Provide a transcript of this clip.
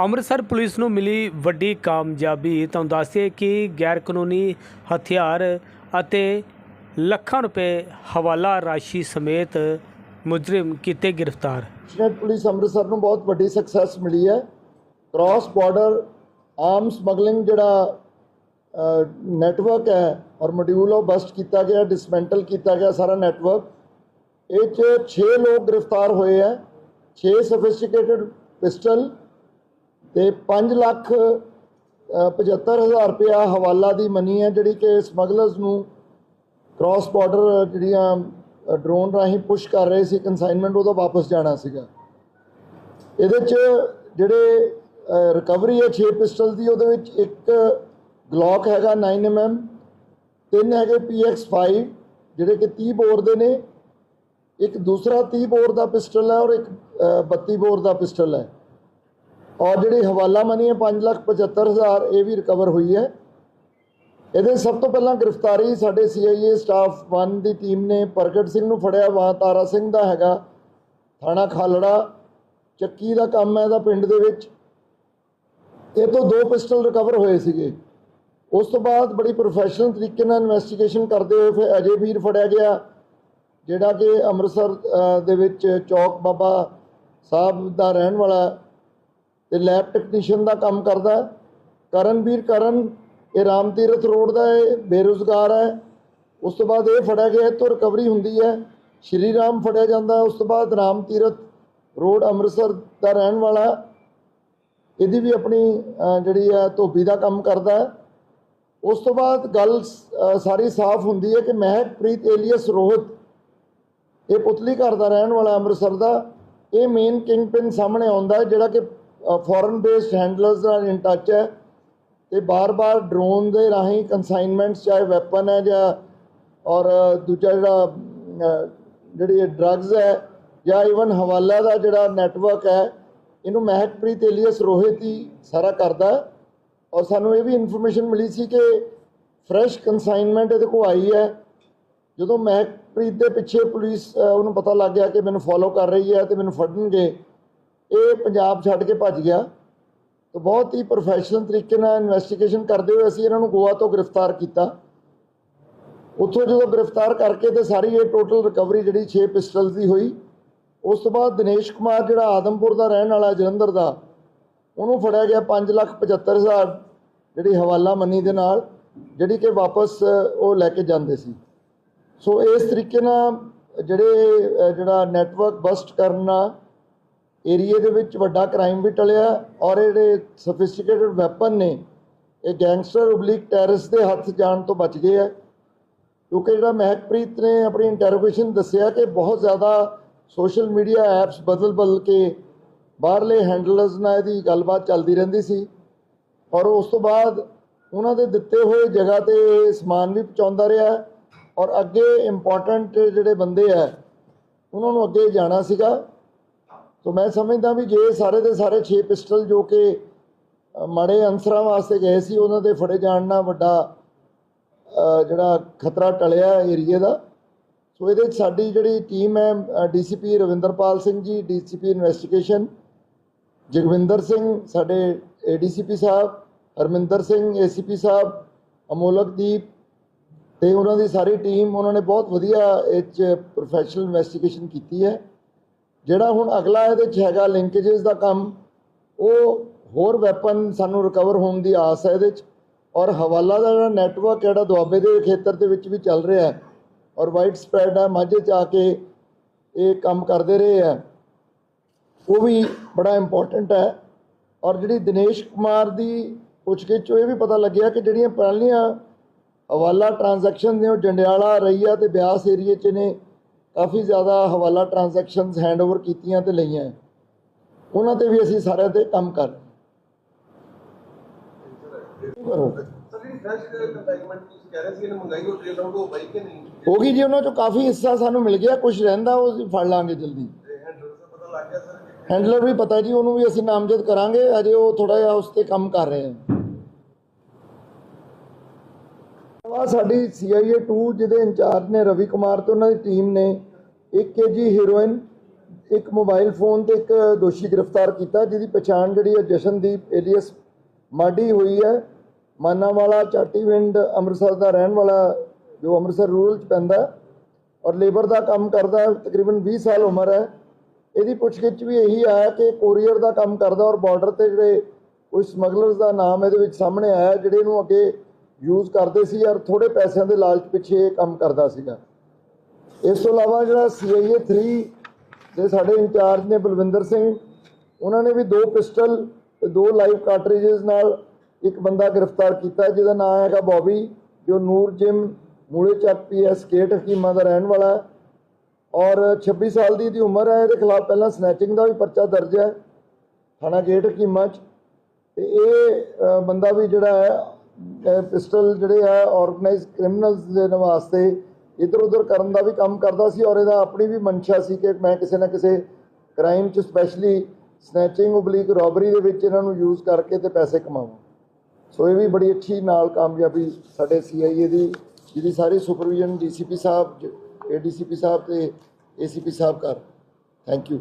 Amritsar police ਨੂੰ ਮਿਲੀ ਵੱਡੀ ਕਾਮਯਾਬੀ ਤੁਹਾਨੂੰ ਦੱਸਿਏ ਕਿ ਗੈਰ ਕਾਨੂੰਨੀ ਹਥਿਆਰ ਅਤੇ ਲੱਖਾਂ ਰੁਪਏ ਹਵਾਲਾ ਰਾਸ਼ੀ ਸਮੇਤ ਮੁਜਰਮ ਕੀਤੇ ਗ੍ਰਿਫਤਾਰ। ਸਟੇਟ ਪੁਲਿਸ ਅੰਮ੍ਰਿਤਸਰ ਨੂੰ ਬਹੁਤ ਵੱਡੀ ਸਕਸੈਸ ਮਿਲੀ ਹੈ। ਕ੍ਰਾਸ ਬਾਰਡਰ ਆਰਮ ਸਮਗਲਿੰਗ ਜਿਹੜਾ ਨੈਟਵਰਕ ਹੈ ਔਰ ਮੋਡਿਊਲ ਉਹ ਬਸਟ ਕੀਤਾ ਗਿਆ ਡਿਸਮੈਂਟਲ ਕੀਤਾ ਗਿਆ ਸਾਰਾ ਨੈਟਵਰਕ ਇਹ 'ਚ 6 ਲੋਕ ਗ੍ਰਿਫਤਾਰ ਹੋਏ ਹੈ 6 ਸਫਿਸਟੀਕੇਟਡ ਪਿਸਟਲ ਤੇ 5 ਲੱਖ ਅ, 75000 ਰੁਪਇਆ ਹਵਾਲਾ ਦੀ ਮਨੀ ਹੈ ਜਿਹੜੀ ਕਿ ਸਮਗਲਰਸ ਨੂੰ ਕ੍ਰਾਸ ਬਾਰਡਰ ਜਿਹੜੀਆਂ ਡਰੋਨ ਰਾਹੀਂ ਪੁਸ਼ ਕਰ ਰਹੇ ਸੀ ਕਨਸਾਈਨਮੈਂਟ ਉਹਦਾ ਵਾਪਸ ਜਾਣਾ ਸੀਗਾ। ਇਹਦੇ ਚ ਜਿਹੜੇ ਰਿਕਵਰੀ ਹੈ 6 ਪਿਸਟਲ ਦੀ ਉਹਦੇ ਵਿੱਚ ਇੱਕ ਗਲੌਕ ਹੈਗਾ 9mm ਤਿੰਨ ਹੈਗੇ PX5 ਜਿਹੜੇ ਕਿ 30 ਬੋਰ ਦੇ ਨੇ। ਇੱਕ ਦੂਸਰਾ 30 ਬੋਰ ਦਾ ਪਿਸਟਲ ਹੈ ਔਰ ਇੱਕ ਅ, 32 ਬੋਰ ਦਾ ਪਿਸਟਲ ਹੈ। ਔਰ ਜਿਹੜੀ ਹਵਾਲਾ ਮਨੀ ਹੈ 575000 ਇਹ ਵੀ ਰਿਕਵਰ ਹੋਈ ਹੈ। ਇਹਦੇ ਸਭ ਤੋਂ ਪਹਿਲਾਂ ਗ੍ਰਿਫਤਾਰੀ ਸਾਡੇ CIA ਸਟਾਫ 1 ਦੀ ਟੀਮ ਨੇ। ਪ੍ਰਗਟ ਸਿੰਘ ਨੂੰ ਫੜਿਆ, ਵਾ ਤਾਰਾ ਸਿੰਘ ਦਾ ਹੈਗਾ। ਥਾਣਾ ਖਾਲੜਾ, ਚੱਕੀ ਦਾ ਕੰਮ ਹੈ ਇਹਦਾ ਪਿੰਡ ਦੇ ਵਿੱਚ। ਇਹ ਤੋਂ ਦੋ ਪਿਸਟਲ ਰਿਕਵਰ ਹੋਏ ਸੀਗੇ। ਉਸ ਤੋਂ ਬਾਅਦ ਬੜੀ ਪ੍ਰੋਫੈਸ਼ਨਲ ਤਰੀਕੇ ਨਾਲ ਇਨਵੈਸਟੀਗੇਸ਼ਨ ਕਰਦੇ ਹੋਏ ਫਿਰ ਅਜੇ ਵੀਰ ਫੜਿਆ ਗਿਆ, ਜਿਹੜਾ ਕਿ ਅੰਮ੍ਰਿਤਸਰ ਦੇ ਵਿੱਚ ਚੌਕ ਬਾਬਾ ਸਾਹਿਬ ਦਾ ਰਹਿਣ ਵਾਲਾ ਤੇ ਲੈਬ ਟੈਕਨੀਸ਼ੀਅਨ ਦਾ ਕੰਮ ਕਰਦਾ ਹੈ। ਕਰਨਵੀਰ ਕਰਨ, ਇਹ ਰਾਮ ਤੀਰਥ ਰੋਡ ਦਾ ਹੈ ਬੇਰੁਜ਼ਗਾਰ ਹੈ। ਉਸ ਤੋਂ ਬਾਅਦ ਇਹ ਫੜਿਆ ਗਿਆ ਇਹ ਤੋਂ ਰਿਕਵਰੀ ਹੁੰਦੀ ਹੈ। ਸ਼੍ਰੀ ਰਾਮ ਫੜਿਆ ਜਾਂਦਾ ਉਸ ਤੋਂ ਬਾਅਦ ਰਾਮ ਤੀਰਥ ਰੋਡ ਅੰਮ੍ਰਿਤਸਰ ਦਾ ਰਹਿਣ ਵਾਲਾ ਇਹਦੀ ਵੀ ਆਪਣੀ ਜਿਹੜੀ ਹੈ, ਧੋਬੀ ਦਾ ਕੰਮ ਕਰਦਾ ਉਸ ਤੋਂ ਬਾਅਦ ਗੱਲ ਸਾਰੀ ਸਾਫ਼ ਹੁੰਦੀ ਹੈ ਕਿ ਮਹਿਕਪ੍ਰੀਤ ਏਲੀਅਸ ਰੋਹਿਤ, ਇਹ ਪੁਤਲੀ ਘਰ ਦਾ ਰਹਿਣ ਵਾਲਾ ਅੰਮ੍ਰਿਤਸਰ ਦਾ। ਇਹ ਮੇਨ ਕਿੰਗ ਪਿੰਨ ਸਾਹਮਣੇ ਆਉਂਦਾ ਜਿਹੜਾ ਕਿ ਫੋਰਨ ਬੇਸਡ ਹੈਂਡਲਰਸ ਨਾਲ ਇਨ ਟੱਚ ਹੈ ਤੇ ਬਾਰ-ਬਾਰ ਡਰੋਨ ਦੇ ਰਾਹੀਂ ਕਨਸਾਈਨਮੈਂਟਸ ਚਾਹੇ ਵੈਪਨ ਹੈ ਜਾਂ, ਔਰ ਦੂਜਾ ਜਿਹੜਾ ਜਿਹੜੀ ਡਰੱਗਸ ਹੈ ਜਾਂ ਇਵਨ ਹਵਾਲਾ ਦਾ ਜਿਹੜਾ ਨੈਟਵਰਕ ਹੈ, ਇਹਨੂੰ ਮਹਿਕਪ੍ਰੀਤ ਏਲੀਅਸ ਰੋਹਿਤ ਹੀ ਸਾਰਾ ਕਰਦਾ ਔਰ ਸਾਨੂੰ ਇਹ ਵੀ ਇਨਫੋਰਮੇਸ਼ਨ ਮਿਲੀ ਸੀ ਕਿ ਫਰੈਸ਼ ਕਨਸਾਈਨਮੈਂਟ ਇਹਦੇ ਕੋਲ ਆਈ ਹੈ। ਜਦੋਂ ਮਹਿਕਪ੍ਰੀਤ ਦੇ ਪਿੱਛੇ ਪੁਲਿਸ ਉਹਨੂੰ ਪਤਾ ਲੱਗ ਗਿਆ ਕਿ ਮੈਨੂੰ ਫੋਲੋ ਕਰ ਰਹੀ ਹੈ ਤੇ ਮੈਨੂੰ ਫੜਨਗੇ ਇਹ ਪੰਜਾਬ ਛੱਡ ਕੇ ਭੱਜ ਗਿਆ। ਤਾਂ ਬਹੁਤ ਹੀ ਪ੍ਰੋਫੈਸ਼ਨਲ ਤਰੀਕੇ ਨਾਲ ਇਨਵੈਸਟੀਗੇਸ਼ਨ ਕਰਦੇ ਹੋਏ ਅਸੀਂ ਇਹਨਾਂ ਨੂੰ ਗੋਆ ਤੋਂ ਗ੍ਰਿਫਤਾਰ ਕੀਤਾ। ਉੱਥੋਂ ਜਦੋਂ ਗ੍ਰਿਫਤਾਰ ਕਰਕੇ ਤੇ ਸਾਰੀ ਇਹ ਟੋਟਲ ਰਿਕਵਰੀ ਜਿਹੜੀ 6 ਪਿਸਟਲਸ ਦੀ ਹੋਈ, ਉਸ ਤੋਂ ਬਾਅਦ ਦਿਨੇਸ਼ ਕੁਮਾਰ ਜਿਹੜਾ ਆਦਮਪੁਰ ਦਾ ਰਹਿਣ ਵਾਲਾ ਜਲੰਧਰ ਦਾ, ਉਹਨੂੰ ਫੜਿਆ ਗਿਆ 575000 ਜਿਹੜੀ ਹਵਾਲਾ ਮੰਨੀ ਦੇ ਨਾਲ, ਜਿਹੜੀ ਕਿ ਵਾਪਸ ਉਹ ਲੈ ਕੇ ਜਾਂਦੇ ਸੀ। ਸੋ ਇਸ ਤਰੀਕੇ ਨਾਲ ਜਿਹੜੇ ਜਿਹੜਾ ਨੈਟਵਰਕ ਬਸਟ ਕਰਨਾ ਏਰੀਏ ਦੇ ਵਿੱਚ ਵੱਡਾ ਕ੍ਰਾਈਮ ਵੀ ਟਲਿਆ ਔਰ ਇਹ ਜਿਹੜੇ ਸਫਿਸਟੀਕੇਟਡ ਵੈਪਨ ਨੇ, ਇਹ ਗੈਂਗਸਟਰ ਉਬਲੀਕ ਟੈਰਰਿਸਟ ਦੇ ਹੱਥ ਜਾਣ ਤੋਂ ਬਚ ਗਏ ਹੈ ਕਿਉਂਕਿ ਜਿਹੜਾ ਮਹਿਕਪ੍ਰੀਤ ਨੇ ਆਪਣੀ ਇੰਟਰੋਗੇਸ਼ਨ ਦੱਸਿਆ ਕਿ ਬਹੁਤ ਜ਼ਿਆਦਾ ਸੋਸ਼ਲ ਮੀਡੀਆ ਐਪਸ ਬਦਲ ਬਦਲ ਕੇ ਬਾਹਰਲੇ ਹੈਂਡਲਰਸ ਨਾਲ ਇਹਦੀ ਗੱਲਬਾਤ ਚੱਲਦੀ ਰਹਿੰਦੀ ਸੀ ਔਰ ਉਸ ਤੋਂ ਬਾਅਦ ਉਹਨਾਂ ਦੇ ਦਿੱਤੇ ਹੋਏ ਜਗ੍ਹਾ ਤੇ ਸਮਾਨ ਵੀ ਪਹੁੰਚਾਉਂਦਾ ਰਿਹਾ ਔਰ ਅੱਗੇ ਇੰਪੋਰਟੈਂਟ ਜਿਹੜੇ ਬੰਦੇ ਆ, ਉਹਨਾਂ ਨੂੰ ਅੱਗੇ ਜਾਣਾ ਸੀਗਾ। ਸੋ ਮੈਂ ਸਮਝਦਾ ਵੀ ਜੇ ਸਾਰੇ ਦੇ ਸਾਰੇ 6 ਪਿਸਟਲ ਜੋ ਕਿ ਮਾੜੇ ਅਨਸਰਾਂ ਵਾਸਤੇ ਗਏ ਸੀ, ਉਹਨਾਂ ਦੇ ਫੜੇ ਜਾਣ ਨਾਲ ਵੱਡਾ ਜਿਹੜਾ ਖਤਰਾ ਟਲਿਆ ਏਰੀਏ ਦਾ। ਸੋ ਇਹਦੇ 'ਚ ਸਾਡੀ ਜਿਹੜੀ ਟੀਮ ਹੈ DCP Ravinderpal Singh ji, DCP investigation, Jagwinder Singh, ਸਾਡੇ ਏਡੀਸੀਪੀ ਸਾਹਿਬ, ਹਰਮਿੰਦਰ ਸਿੰਘ, ਏਸੀਪੀ ਸਾਹਿਬ ਅਮੋਲਕਦੀਪ ਤੇ ਉਹਨਾਂ ਦੀ ਸਾਰੀ ਟੀਮ, ਉਹਨਾਂ ਨੇ ਬਹੁਤ ਵਧੀਆ ਇਹ 'ਚ ਪ੍ਰੋਫੈਸ਼ਨਲ ਇਨਵੈਸਟੀਗੇਸ਼ਨ ਕੀਤੀ ਹੈ। ਜਿਹੜਾ ਹੁਣ ਅਗਲਾ ਇਹਦੇ 'ਚ ਹੈਗਾ ਲਿੰਕੇजेस ਦਾ ਕੰਮ, ਉਹ ਹੋਰ ਵੈਪਨ ਸਾਨੂੰ ਰਿਕਵਰ ਹੋਣ ਦੀ ਆਸ ਹੈ ਇਹਦੇ 'ਚ। ਔਰ ਹਵਾਲਾ ਦਾ ਜਿਹੜਾ ਨੈਟਵਰਕ ਜਿਹੜਾ ਦੁਆਬੇ ਦੇ ਖੇਤਰ ਦੇ ਵਿੱਚ ਵੀ ਚੱਲ ਰਿਹਾ ਹੈ, ਔਰ ਵਾਈਡ ਸਪਰੈਡ ਹੈ, ਮਾਝੇ 'ਚ ਆ ਕੇ ਇਹ ਕੰਮ ਕਰਦੇ ਰਹੇ ਹੈ, ਉਹ ਵੀ ਬੜਾ ਇੰਪੋਰਟੈਂਟ ਹੈ। ਔਰ ਜਿਹੜੀ ਦਿਨੇਸ਼ ਕੁਮਾਰ ਦੀ ਪੁੱਛਗਿੱਛ ਚੋਂ ਇਹ ਵੀ ਪਤਾ ਲੱਗਿਆ ਕਿ ਜਿਹੜੀਆਂ ਪਹਿਲੀਆਂ ਹਵਾਲਾ ਟ੍ਰਾਂਜੈਕਸ਼ਨ ਨੇ ਉਹ ਜੰਡਿਆਲਾ, ਰਈਆ ਤੇ ਬਿਆਸ ਏਰੀਏ 'ਚ ਨੇ ਕਾਫੀ ਜ਼ਿਆਦਾ ਹਵਾਲਾ ਟ੍ਰਾਂਜੈਕਸ਼ਨਸ ਹੈਂਡਓਵਰ ਕੀਤੀਆਂ ਤੇ ਲਈਆਂ ਉਹਨਾਂ ਤੇ ਵੀ ਅਸੀਂ ਸਾਰਿਆਂ ਤੇ ਕੰਮ ਕਰ ਹੋ। ਗਈ ਜੀ, ਉਹਨਾਂ ਚੋਂ ਕਾਫੀ ਹਿੱਸਾ ਸਾਨੂੰ ਮਿਲ ਗਿਆ ਕੁਝ ਰਹਿੰਦਾ, ਉਹ ਅਸੀਂ ਫੜ ਲਾਂਗੇ ਜਲਦੀ। ਹੈਂਡਲਰ ਹੈਂਡਲਰ ਵੀ ਪਤਾ ਜੀ, ਉਹਨੂੰ ਵੀ ਅਸੀਂ ਨਾਮਜ਼ਦ ਕਰਾਂਗੇ, ਅਜੇ ਉਹ ਥੋੜਾ ਜਿਹਾ ਉਸ ਤੇ ਕੰਮ ਕਰ ਰਹੇ ਹਨ ਆ ਸਾਡੀ CIA 2 ਜਿਹਦੇ ਇੰਚਾਰਜ ਨੇ ਰਵੀ ਕੁਮਾਰ ਤੇ ਉਹਨਾਂ ਦੀ ਟੀਮ ਨੇ 1 ਕੇਜੀ ਹੀਰੋਇਨ ਇੱਕ ਮੋਬਾਈਲ ਫੋਨ ਤੇ ਇੱਕ ਦੋਸ਼ੀ ਗ੍ਰਿਫਤਾਰ ਕੀਤਾ, ਜਿਹਦੀ ਪਛਾਣ ਜਿਹੜੀ ਹੈ ਜਸ਼ਨਦੀਪ ਏਲੀਅਸ ਮਾਡੀ ਹੋਈ ਹੈ। ਮਾਨਾਵਾਲਾ, ਚਾਟੀਵਿੰਡ, ਅੰਮ੍ਰਿਤਸਰ ਦਾ ਰਹਿਣ ਵਾਲਾ, ਜੋ ਅੰਮ੍ਰਿਤਸਰ ਰੂਰਲ ਚ ਪੈਂਦਾ ਔਰ ਲੇਬਰ ਦਾ ਕੰਮ ਕਰਦਾ, ਤਕਰੀਬਨ 20 ਸਾਲ ਉਮਰ ਹੈ। ਇਹਦੀ ਪੁੱਛਗਿੱਛ ਵੀ ਇਹੀ ਆਇਆ ਕਿ ਕੋਰੀਅਰ ਦਾ ਕੰਮ ਕਰਦਾ ਔਰ ਬਾਰਡਰ ਤੇ ਜਿਹੜੇ ਕੋਈ ਸਮਗਲਰਸ ਦਾ ਨਾਮ ਇਹਦੇ ਵਿੱਚ ਸਾਹਮਣੇ ਆਇਆ, ਜਿਹੜੇ ਇਹਨੂੰ ਅੱਗੇ ਯੂਜ਼ ਕਰਦੇ ਸੀ ਔਰ ਥੋੜੇ ਪੈਸਿਆਂ ਦੇ ਲਾਲਚ ਪਿੱਛੇ ਇਹ ਕੰਮ ਕਰਦਾ ਸੀਗਾ। ਇਸ ਤੋਂ ਇਲਾਵਾ ਜਿਹੜਾ ਸੀਆਈਏ 3 ਦੇ ਸਾਡੇ ਇੰਚਾਰਜ ਨੇ ਬਲਵਿੰਦਰ ਸਿੰਘ, ਉਹਨਾਂ ਨੇ ਵੀ ਦੋ ਪਿਸਟਲ ਤੇ ਦੋ ਲਾਈਵ ਕਾਰਟ੍ਰਿਜਸ ਨਾਲ ਇੱਕ ਬੰਦਾ ਗ੍ਰਿਫਤਾਰ ਕੀਤਾ, ਜਿਹਦਾ ਨਾਮ ਹੈਗਾ ਬੌਬੀ, ਜੋ ਨੂਰ ਜਿਮ, ਮੂਲੇ ਚੱਕ ਪੀਐਸ ਕੇਟ ਹਕੀਮਾ ਦਾ ਰਹਿਣ ਵਾਲਾ ਹੈ। ਔਰ 26 ਸਾਲ ਦੀ ਇਹਦੀ ਉਮਰ ਹੈ, ਇਹਦੇ ਖਿਲਾਫ ਪਹਿਲਾਂ ਸਨੈਚਿੰਗ ਦਾ ਵੀ ਪਰਚਾ ਦਰਜ ਹੈ, ਥਾਣਾ ਗੇਟ ਹਕੀਮਾ ਚ। ਤੇ ਇਹ ਬੰਦਾ ਵੀ ਜਿਹੜਾ ਹੈ ਪਿਸਟਲ ਜਿਹੜੇ ਹੈ ਆਰਗੇਨਾਈਜ਼ ਕ੍ਰਿਮੀਨਲਸ ਦੇ ਵਾਸਤੇ ਇਧਰ ਉਧਰ ਕਰਨ ਦਾ ਵੀ ਕੰਮ ਕਰਦਾ ਸੀ ਔਰ ਇਹਦਾ ਆਪਣੀ ਵੀ ਮਨਸ਼ਾ ਸੀ ਕਿ ਮੈਂ ਕਿਸੇ ਨਾ ਕਿਸੇ ਕ੍ਰਾਈਮ ਚ ਸਪੈਸ਼ਲੀ ਸਨੈਚਿੰਗ ਉਬਲੀਕ ਰੋਬਰੀ ਦੇ ਵਿੱਚ ਇਹਨਾਂ ਨੂੰ ਯੂਜ਼ ਕਰਕੇ ਤੇ ਪੈਸੇ ਕਮਾਵਾਂ। ਸੋ ਇਹ ਵੀ ਬੜੀ ਅੱਛੀ ਨਾਲ ਕਾਮਯਾਬੀ ਸਾਡੇ ਸੀਆਈਏ ਦੀ, ਜਿਹਦੀ ਸਾਰੀ ਸੁਪਰਵੀਜ਼ਨ ਡੀਸੀਪੀ ਸਾਹਿਬ ਏਡੀਸੀਪੀ ਸਾਹਿਬ ਤੇ ਏਸੀਪੀ ਸਾਹਿਬ ਕਰ ਥੈਂਕ ਯੂ